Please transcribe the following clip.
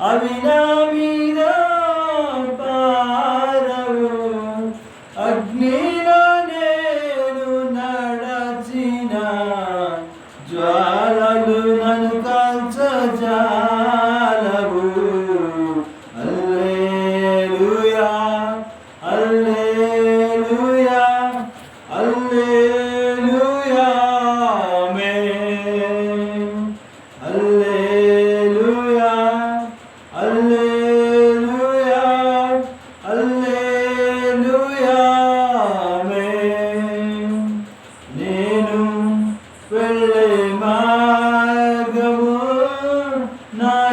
అవినామీరా పారవు Agni Nah,